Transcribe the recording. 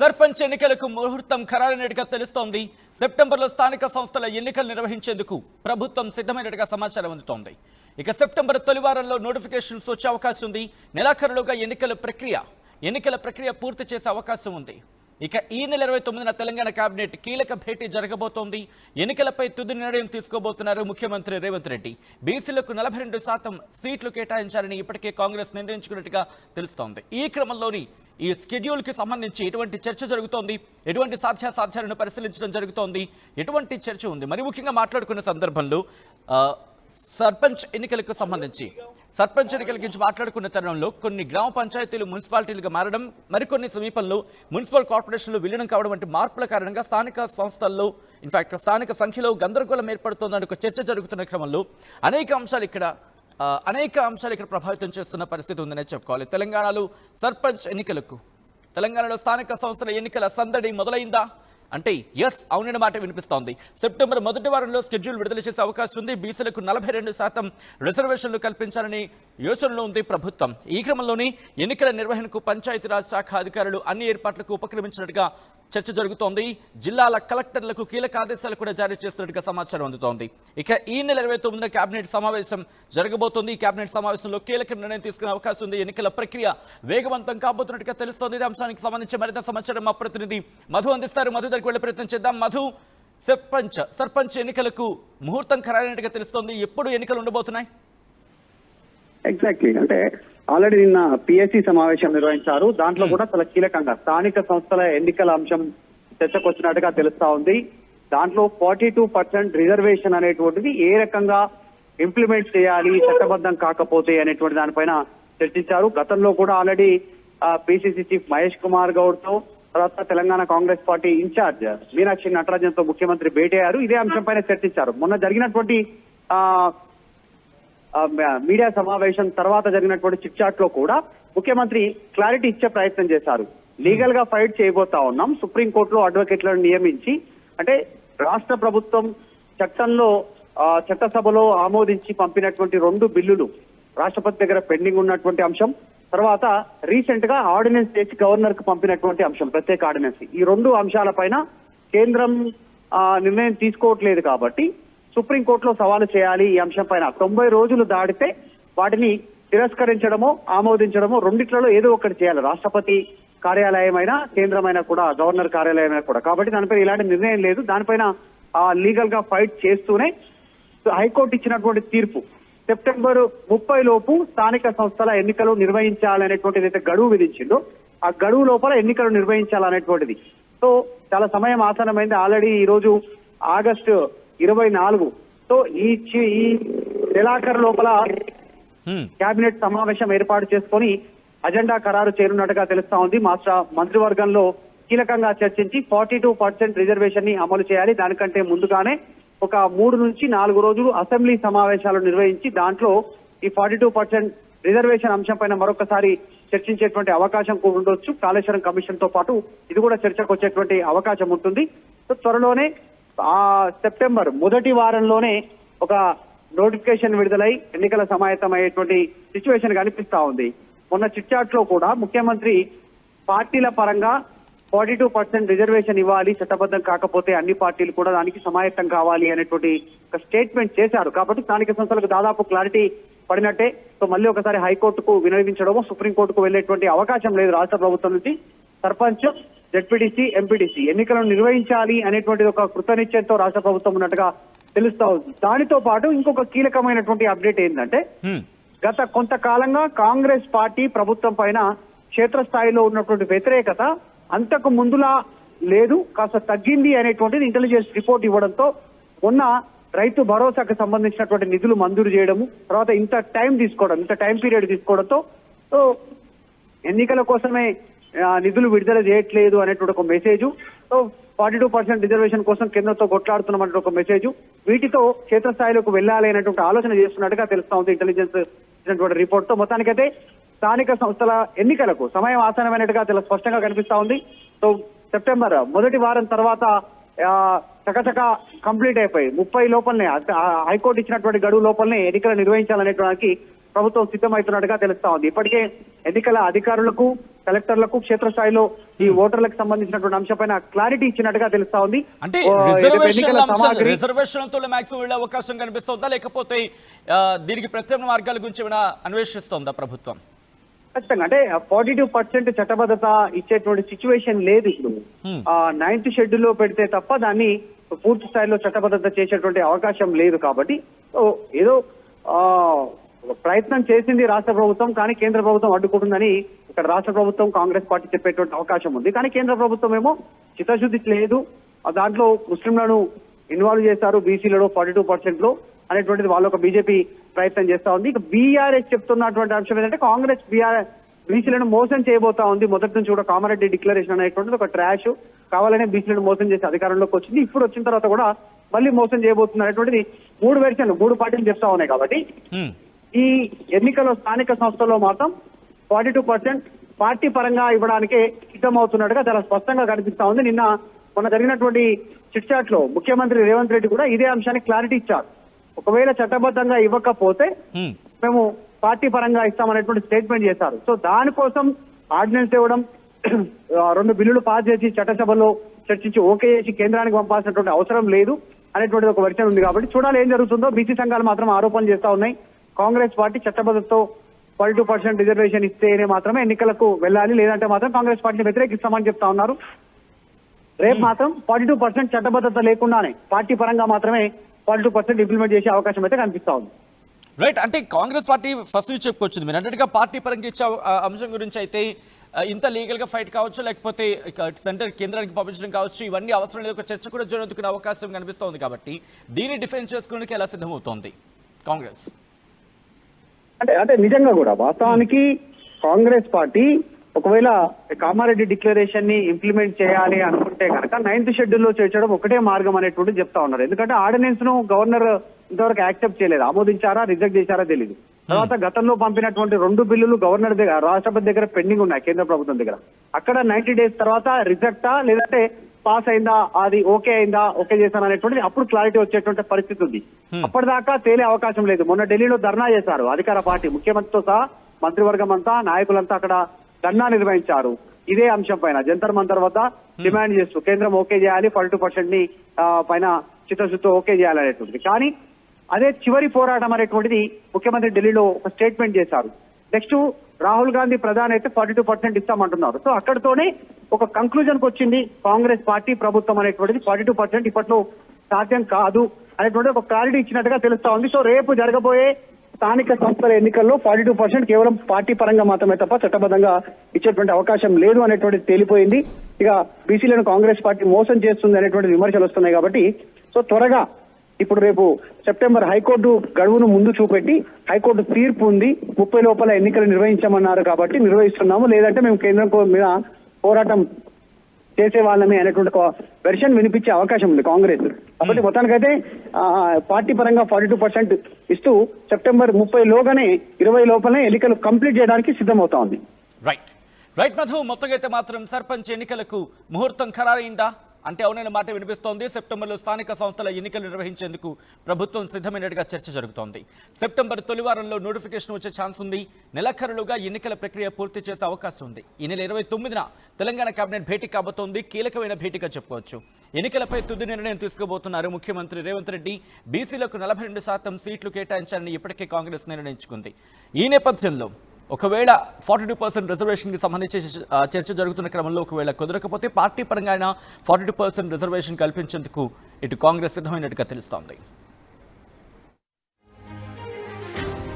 సర్పంచ్ ఎన్నికలకు ముహూర్తం ఖరారైనట్టుగా తెలుస్తోంది. సెప్టెంబర్లో స్థానిక సంస్థల ఎన్నికలు నిర్వహించేందుకు ప్రభుత్వం సిద్ధమైనట్టుగా సమాచారం అందుతోంది. ఇక సెప్టెంబర్ తొలివారంలో నోటిఫికేషన్స్ వచ్చే అవకాశం ఉంది. నెలాఖరులోగా ఎన్నికల ప్రక్రియ ఎన్నికల ప్రక్రియ పూర్తి చేసే అవకాశం ఉంది. ఇక ఈ నెల ఇరవై తొమ్మిదిన తెలంగాణ కేబినెట్ కీలక భేటీ జరగబోతోంది. ఎన్నికలపై తుది నిర్ణయం తీసుకోబోతున్నారు ముఖ్యమంత్రి రేవంత్ రెడ్డి. బీసీలకు నలభై రెండు శాతం సీట్లు కేటాయించాలని ఇప్పటికే కాంగ్రెస్ నిర్ణయించుకున్నట్టుగా తెలుస్తోంది. ఈ క్రమంలోని ఈ స్కెడ్యూల్కి సంబంధించి ఎటువంటి చర్చ జరుగుతోంది? ఎటువంటి సాధ్యాసాధ్యాలను పరిశీలించడం జరుగుతోంది? ఎటువంటి చర్చ ఉంది? మరి ముఖ్యంగా మాట్లాడుకున్న సందర్భంలో సర్పంచ్ ఎన్నికలకు సంబంధించి. సర్పంచ్ ఎన్నికల గురించి మాట్లాడుకున్న తరుణంలో కొన్ని గ్రామ పంచాయతీలు మున్సిపాలిటీలుగా మారడం మరికొన్ని సమీపంలో మున్సిపల్ కార్పొరేషన్లు విలీనం కావడం వంటి మార్పుల కారణంగా స్థానిక సంస్థల్లో ఇన్ఫాక్ట్ స్థానిక సంఖ్యలో గందరగోళం ఏర్పడుతోందని ఒక చర్చ జరుగుతున్న క్రమంలో అనేక అంశాలు ఇక్కడ అనేక అంశాలు ఇక్కడ ప్రభావితం చేస్తున్న పరిస్థితి ఉందనే చెప్పుకోవాలి. తెలంగాణలో సర్పంచ్ ఎన్నికలకు తెలంగాణలో స్థానిక సంస్థల ఎన్నికల సందడి మొదలైందా? అంటే ఎస్ అవునన్న మాట వినిపిస్తోంది. సెప్టెంబర్ మొదటి వారంలో స్కెడ్యూల్ విడుదల చేసే అవకాశం ఉంది. బీసీలకు నలభై రెండు శాతం రిజర్వేషన్లు కల్పించాలని యోచనలో ఉంది ప్రభుత్వం. ఈ క్రమంలోనే ఎన్నికల నిర్వహణకు పంచాయతీరాజ్ శాఖ అధికారులు అన్ని ఏర్పాట్లకు ఉపక్రమించినట్టుగా చర్చ జరుగుతోంది. జిల్లాల కలెక్టర్లకు కీలక ఆదేశాలు కూడా జారీ చేస్తున్నట్టుగా సమాచారం అందుతోంది. ఇక ఈ నెల ఇరవై తొమ్మిదిన కేబినెట్ సమావేశం జరగబోతోంది. ఈ కేబినెట్ సమావేశంలో కీలక నిర్ణయం తీసుకునే అవకాశం ఉంది. ఎన్నికల ప్రక్రియ వేగవంతం కాబోతున్నట్టుగా తెలుస్తోంది. ఈ అంశానికి సంబంధించి మరింత సమాచారం మా ప్రతినిధి మధు అందిస్తారు. మధు దగ్గరికి వెళ్ళే ప్రయత్నం చేద్దాం. మధు సర్పంచ్ సర్పంచ్ ఎన్నికలకు ముహూర్తం ఖరారైనట్టుగా తెలుస్తోంది. ఎప్పుడు ఎన్నికలు ఉండబోతున్నాయి? ఎగ్జాక్ట్లీ అంటే ఆల్రెడీ నిన్న పిఎస్సి సమావేశం నిర్వహించారు. దాంట్లో కూడా చాలా కీలకంగా స్థానిక సంస్థల ఎన్నికల అంశం చర్చకు వచ్చినట్టుగా తెలుస్తా ఉంది. దాంట్లో ఫార్టీ టూ పర్సెంట్ రిజర్వేషన్ అనేటువంటిది ఏ రకంగా ఇంప్లిమెంట్ చేయాలి చట్టబద్ధం కాకపోతే అనేటువంటి దానిపైన చర్చించారు. గతంలో కూడా already PCC chief Mahesh Kumar గౌడ్తో తర్వాత తెలంగాణ కాంగ్రెస్ పార్టీ ఇన్ఛార్జ్ మీనాక్షి నటరాజన్తో ముఖ్యమంత్రి భేటీ అయ్యారు. ఇదే అంశంపైన చర్చించారు. మొన్న జరిగినటువంటి మీడియా సమావేశం తర్వాత జరిగినటువంటి చిట్ చాట్లో కూడా ముఖ్యమంత్రి క్లారిటీ ఇచ్చే ప్రయత్నం చేశారు. లీగల్గా ఫైట్ చేయబోతా ఉన్నాం. సుప్రీంకోర్టులో అడ్వకేట్లను నియమించి అంటే రాష్ట్ర ప్రభుత్వం చట్టంలో చట్టసభలో ఆమోదించి పంపినటువంటి రెండు బిల్లులు రాష్ట్రపతి దగ్గర పెండింగ్ ఉన్నటువంటి అంశం తర్వాత రీసెంట్గా ఆర్డినెన్స్ చేసి గవర్నర్కు పంపినటువంటి అంశం ప్రత్యేక ఆర్డినెన్స్ ఈ రెండు అంశాలపైన కేంద్రం నిర్ణయం తీసుకోవట్లేదు కాబట్టి సుప్రీంకోర్టులో సవాలు చేయాలి ఈ అంశం పైన తొంభై రోజులు దాటితే వాటిని తిరస్కరించడమో ఆమోదించడమో రెండిట్లలో ఏదో ఒకటి చేయాలి. రాష్ట్రపతి కార్యాలయమైనా కేంద్రమైనా కూడా గవర్నర్ కార్యాలయమైనా కూడా. కాబట్టి దానిపైన ఇలాంటి నిర్ణయం లేదు. దానిపైన లీగల్గా ఫైట్ చేస్తూనే హైకోర్టు ఇచ్చినటువంటి తీర్పు. సెప్టెంబర్ ముప్పై లోపు స్థానిక సంస్థల ఎన్నికలు నిర్వహించాలనేటువంటిది అయితే గడువు విధించిందో ఆ గడువు లోపల ఎన్నికలు నిర్వహించాలనేటువంటిది. సో చాలా సమయం ఆసనమైంది ఆల్రెడీ ఈ రోజు ఆగస్టు ఇరవై నాలుగు. సో ఈ ఈ నెలాఖరు లోపల. కేబినెట్ సమావేశం ఏర్పాటు చేసుకొని అజెండా ఖరారు చేయనున్నట్టుగా తెలుస్తా ఉంది. మాస్టర్ మంత్రివర్గంలో కీలకంగా చర్చించి ఫార్టీ టూ పర్సెంట్ రిజర్వేషన్ని అమలు చేయాలి. దానికంటే ముందుగానే ఒక మూడు నుంచి నాలుగు రోజులు అసెంబ్లీ సమావేశాలు నిర్వహించి దాంట్లో ఈ ఫార్టీ టూ పర్సెంట్ రిజర్వేషన్ అంశం పైన మరొకసారి చర్చించేటువంటి అవకాశం కూడా ఉండొచ్చు. కాళేశ్వరం కమిషన్తో పాటు ఇది కూడా చర్చకు వచ్చేటువంటి అవకాశం ఉంటుంది. సో త్వరలోనే ఆ సెప్టెంబర్ మొదటి వారంలోనే ఒక నోటిఫికేషన్ విడుదలై ఎన్నికల సమాయత్తం అయ్యేటువంటి సిచ్యువేషన్ కనిపిస్తా ఉంది. మొన్న చిట్చాట్లో కూడా ముఖ్యమంత్రి పార్టీల పరంగా ఫార్టీ టూ పర్సెంట్ రిజర్వేషన్ ఇవ్వాలి చట్టబద్ధం కాకపోతే అన్ని పార్టీలు కూడా దానికి సమాయత్తం కావాలి అనేటువంటి ఒక స్టేట్మెంట్ చేశారు. కాబట్టి స్థానిక సంస్థలకు దాదాపు క్లారిటీ పడినట్టే. సో మళ్ళీ ఒకసారి హైకోర్టుకు వినియోగించడము సుప్రీంకోర్టుకు వెళ్ళేటువంటి అవకాశం లేదు రాష్ట్ర ప్రభుత్వం నుంచి. సర్పంచ్ జెడ్పీటీసీ ఎంపీటీసీ ఎన్నికలను నిర్వహించాలి అనేటువంటి ఒక కృతనిశ్చయంతో రాష్ట్ర ప్రభుత్వం ఉన్నట్టుగా తెలుస్తా ఉంది దానితో పాటు ఇంకొక కీలకమైనటువంటి అప్డేట్ ఏంటంటే. గత కొంతకాలంగా కాంగ్రెస్ పార్టీ ప్రభుత్వం పైన క్షేత్రస్థాయిలో ఉన్నటువంటి వ్యతిరేకత అంతకు ముందులా లేదు కాస్త తగ్గింది అనేటువంటిది ఇంటెలిజెన్స్ రిపోర్ట్ ఇవ్వడంతో మొన్న రైతు భరోసాకు సంబంధించినటువంటి నిధులు మంజూరు చేయడము తర్వాత ఇంత టైం తీసుకోవడం ఇంత టైం పీరియడ్ తీసుకోవడంతో సో ఎన్నికల కోసమే నిధులు విడుదల చేయట్లేదు అనేటువంటి ఒక message so forty two percent reservation కోసం కేంద్రంతో కొట్లాడుతున్నామనే ఒక మెసేజ్ వీటితో క్షేత్రస్థాయిలోకి వెళ్ళాలి అనేటువంటి ఆలోచన చేస్తున్నట్టుగా తెలుస్తా ఉంది ఇంటెలిజెన్స్ ఇచ్చినటువంటి రిపోర్ట్తో. మొత్తానికైతే స్థానిక సంస్థల ఎన్నికలకు సమయం ఆసనమైనట్టుగా చాలా స్పష్టంగా కనిపిస్తా ఉంది. సో సెప్టెంబర్ మొదటి వారం తర్వాత చకచక కంప్లీట్ అయిపోయి ముప్పై లోపలనే హైకోర్టు ఇచ్చినటువంటి గడువు లోపలనే ఎన్నికలు నిర్వహించాలనేటువంటి ప్రభుత్వం సిద్ధమవుతున్నట్టుగా తెలుస్తా ఉంది. ఇప్పటికే ఎన్నికల అధికారులకు కలెక్టర్లకు క్షేత్రస్థాయిలో ఈ ఓటర్లకు సంబంధించినటువంటి అంశంపైన క్లారిటీ ఇచ్చినట్టుగా తెలుస్తా ఉంది. అంటే రిజర్వేషన్లతో మాక్సిమం వెళ్ళే అవకాశం కనిపిస్తోందా? లేకపోతే దీనికి ప్రత్యామ్నాయ మార్గాల గురించి అన్వేషిస్తోందా ప్రభుత్వం? ఖచ్చితంగా. అంటే ఫార్టీ టూ పర్సెంట్ చట్టబద్ధత ఇచ్చేటువంటి సిచ్యువేషన్ లేదు ఇప్పుడు. Hmm. నైన్త్ షెడ్యూల్లో పెడితే తప్ప దాన్ని పూర్తి స్థాయిలో చట్టబద్ధత చేసేటువంటి అవకాశం లేదు కాబట్టి. ఏదో ప్రయత్నం చేసింది రాష్ట్ర ప్రభుత్వం కానీ కేంద్ర ప్రభుత్వం అడ్డుకుంటుందని ఇక్కడ రాష్ట్ర ప్రభుత్వం కాంగ్రెస్ పార్టీ చెప్పేటువంటి అవకాశం ఉంది. కానీ కేంద్ర ప్రభుత్వం ఏమో చిత్తశుద్ధి లేదు. దాంట్లో ముస్లింలను ఇన్వాల్వ్ చేశారు బీసీలలో ఫార్టీ టూ పర్సెంట్లో అనేటువంటిది వాళ్ళు ఒక బీజేపీ ప్రయత్నం చేస్తా ఉంది. ఇక బీఆర్ఎస్ చెప్తున్నటువంటి అంశం ఏంటంటే కాంగ్రెస్ బీఆర్ బీసీలను మోసం చేయబోతా ఉంది. మొదటి నుంచి కూడా కామారెడ్డి డిక్లరేషన్ అనేటువంటిది ఒక ట్రాష్ కావాలనే బీసీలను మోసం చేసి అధికారంలోకి వచ్చింది. ఇప్పుడు వచ్చిన తర్వాత కూడా మళ్ళీ మోసం చేయబోతుంది అనేటువంటిది మూడు వెర్షన్లు మూడు పార్టీలు చెప్తా ఉన్నాయి కాబట్టి. ఈ ఎన్నికల్లో స్థానిక సంస్థల్లో మాత్రం ఫార్టీ టూ పర్సెంట్ పార్టీ పరంగా ఇవ్వడానికే సిద్ధమవుతున్నట్టుగా చాలా స్పష్టంగా కనిపిస్తా ఉంది. నిన్న మొన్న జరిగినటువంటి చిట్ చాట్లో ముఖ్యమంత్రి రేవంత్ రెడ్డి కూడా ఇదే అంశానికి క్లారిటీ ఇచ్చారు. ఒకవేళ చట్టబద్ధంగా ఇవ్వకపోతే. మేము పార్టీ పరంగా ఇస్తామనేటువంటి స్టేట్మెంట్ చేశారు. సో దానికోసం ఆర్డినెన్స్ ఇవ్వడం రెండు బిల్లులు పాస్ చేసి చట్టసభలో చర్చించి ఓకే చేసి కేంద్రానికి పంపాల్సినటువంటి అవసరం లేదు అనేటువంటిది ఒక వర్షన్ ఉంది కాబట్టి చూడాలి ఏం జరుగుతుందో. బీసీ సంఘాలు మాత్రం ఆరోపణలు చేస్తా ఉన్నాయి. కాంగ్రెస్ పార్టీ చట్టబద్ధతతో ఫార్టీ టూ పర్సెంట్ రిజర్వేషన్ ఇస్తేనే మాత్రమే ఎన్నికలకు వెళ్ళాలి లేదంటే మాత్రం కాంగ్రెస్ పార్టీని వ్యతిరేకిస్తామని చెప్తా ఉన్నారు. రేపు మాత్రం ఫార్టీ టూ పర్సెంట్ చట్టబద్ధత లేకుండానే పార్టీ పరంగా మాత్రమే ఫార్టీ టూ పర్సెంట్ ఇంప్లిమెంట్ చేసే అవకాశం అయితే కనిపిస్తా ఉంది. రైట్ అంటే కాంగ్రెస్ పార్టీ ఫస్ట్ నుంచి చెప్పుకొచ్చింది మీరు అన్నట్టుగా పార్టీ పరంగా ఇచ్చే అంశం గురించి అయితే ఇంత లీగల్గా ఫైట్ కావచ్చు లేకపోతే సెంటర్ కేంద్రానికి పంపించడం కావచ్చు ఇవన్నీ అవసరం లేదు. ఒక చర్చ కూడా జరుగుతున్న అవకాశం కనిపిస్తోంది కాబట్టి దీన్ని డిఫెన్స్ చేసుకోవడానికి ఎలా సిద్ధమవుతోంది కాంగ్రెస్? అంటే అంటే నిజంగా కూడా వాస్తవానికి కాంగ్రెస్ పార్టీ ఒకవేళ కామారెడ్డి డిక్లరేషన్ని ఇంప్లిమెంట్ చేయాలి అనుకుంటే కనుక నైన్త్ షెడ్యూల్లో చేర్చడం ఒకటే మార్గం అనేటువంటి చెప్తా ఉన్నారు. ఎందుకంటే ఆర్డినెన్స్ను గవర్నర్ ఇంతవరకు యాక్సెప్ట్ చేయలేదు. ఆమోదించారా రిజెక్ట్ చేశారా తెలియదు తర్వాత గతంలో పంపినటువంటి రెండు బిల్లులు గవర్నర్ దగ్గర రాష్ట్రపతి దగ్గర పెండింగ్ ఉన్నాయి కేంద్ర ప్రభుత్వం దగ్గర. అక్కడ నైన్టీ డేస్ తర్వాత రిజెక్టా లేదంటే పాస్ అయిందా అది ఓకే అయిందా ఓకే చేశాను అనేటువంటిది అప్పుడు క్లారిటీ వచ్చేటువంటి పరిస్థితి ఉంది. అప్పటిదాకా తేలే అవకాశం లేదు. మొన్న ఢిల్లీలో ధర్నా చేశారు అధికార పార్టీ. ముఖ్యమంత్రితో సహా మంత్రివర్గం అంతా నాయకులంతా అక్కడ ధర్నా నిర్వహించారు. ఇదే అంశం పైన జంతర్ మంతర్ వద్ద డిమాండ్ చేస్తూ కేంద్రం ఓకే చేయాలి ఫార్టీ టూ పర్సెంట్ని పైన చిత్తశుద్ధితో ఓకే చేయాలి అనేటువంటిది. కానీ అదే చివరి పోరాటం అనేటువంటిది ముఖ్యమంత్రి ఢిల్లీలో ఒక స్టేట్మెంట్ చేశారు. నెక్స్ట్ రాహుల్ గాంధీ ప్రధాని అయితే ఫార్టీ టూ పర్సెంట్ ఇస్తామంటున్నారు. సో అక్కడతోనే ఒక కంక్లూజన్కు వచ్చింది కాంగ్రెస్ పార్టీ ప్రభుత్వం అనేటువంటిది. ఫార్టీ టూ పర్సెంట్ ఇప్పట్లో సాధ్యం కాదు అనేటువంటి ఒక క్లారిటీ ఇచ్చినట్టుగా తెలుస్తా ఉంది. సో రేపు జరగబోయే స్థానిక సంస్థల ఎన్నికల్లో ఫార్టీ టూ పర్సెంట్ కేవలం పార్టీ పరంగా మాత్రమే తప్ప చట్టబద్ధంగా ఇచ్చేటువంటి అవకాశం లేదు అనేటువంటిది తేలిపోయింది. ఇక బీసీలను కాంగ్రెస్ పార్టీ మోసం చేస్తుంది అనేటువంటి విమర్శలు వస్తున్నాయి కాబట్టి. సో త్వరగా ఇప్పుడు రేపు సెప్టెంబర్ హైకోర్టు గడువును ముందు చూపెట్టి హైకోర్టు తీర్పు ఉంది ముప్పై లోపల ఎన్నికలు నిర్వహించమన్నారు కాబట్టి నిర్వహిస్తున్నాము. లేదంటే మేము కేంద్రం కో- మీద పోరాటం చేసే వాళ్ళమే అనేటువంటి వెర్షన్ వినిపించే అవకాశం ఉంది కాంగ్రెస్. కాబట్టి మొత్తానికైతే పార్టీ పరంగా ఫార్టీ టూ పర్సెంట్ ఇస్తూ సెప్టెంబర్ ముప్పై లోగానే ఇరవై లోపలనే ఎన్నికలు కంప్లీట్ చేయడానికి సిద్ధమవుతా ఉంది. రైట్ రైట్ మధు మొత్తంగా అయితే మాత్రం సర్పంచ్ ఎన్నికలకు ముహూర్తం ఖరారైందా? అంటే అవునైన మాట వినిపిస్తోంది. సెప్టెంబర్లో స్థానిక సంస్థల ఎన్నికలు నిర్వహించేందుకు ప్రభుత్వం సిద్ధమైనట్టుగా చర్చ జరుగుతోంది. సెప్టెంబర్ తొలివారంలో నోటిఫికేషన్ వచ్చే ఛాన్స్ ఉంది. నెలఖరులుగా ఎన్నికల ప్రక్రియ పూర్తి చేసే అవకాశం ఉంది. ఈ నెల ఇరవై తొమ్మిదిన తెలంగాణ కేబినెట్ భేటీ కాబోతోంది. కీలకమైన భేటీగా చెప్పుకోవచ్చు. ఎన్నికలపై తుది నిర్ణయం తీసుకోబోతున్నారు ముఖ్యమంత్రి రేవంత్ రెడ్డి. బీసీలకు నలభై రెండు శాతం సీట్లు కేటాయించాలని ఇప్పటికే కాంగ్రెస్ నిర్ణయించుకుంది. ఈ నేపథ్యంలో ఒకవేళ ఫార్టీ టూ పర్సెంట్ రిజర్వేషన్కి సంబంధించి చర్చ జరుగుతున్న క్రమంలో ఒకవేళ కుదరకపోతే పార్టీ పరంగా అయినా ఫార్టీ టూ పర్సెంట్ రిజర్వేషన్ కల్పించేందుకు ఇటు కాంగ్రెస్ సిద్ధమైనట్టుగా తెలుస్తోంది.